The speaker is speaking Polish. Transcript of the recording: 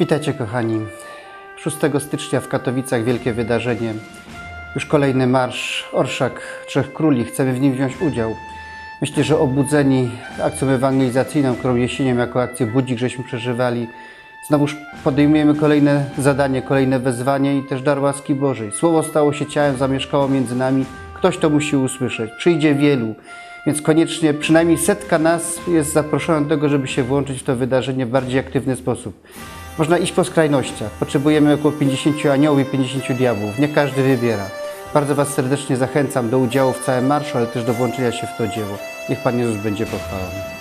Witajcie kochani. 6 stycznia w Katowicach wielkie wydarzenie. Już kolejny marsz Orszak Trzech Króli. Chcemy w nim wziąć udział. Myślę, że obudzeni akcją ewangelizacyjną, którą jesienią jako akcję Budzik żeśmy przeżywali, znowuż podejmujemy kolejne zadanie, kolejne wezwanie i też dar łaski Bożej. Słowo stało się ciałem, zamieszkało między nami. Ktoś to musi usłyszeć. Przyjdzie wielu. Więc koniecznie przynajmniej setka nas jest zaproszona do tego, żeby się włączyć w to wydarzenie w bardziej aktywny sposób. Można iść po skrajnościach. Potrzebujemy około 50 aniołów i 50 diabłów. Nie każdy wybiera. Bardzo Was serdecznie zachęcam do udziału w całym marszu, ale też do włączenia się w to dzieło. Niech Pan Jezus będzie pochwalony.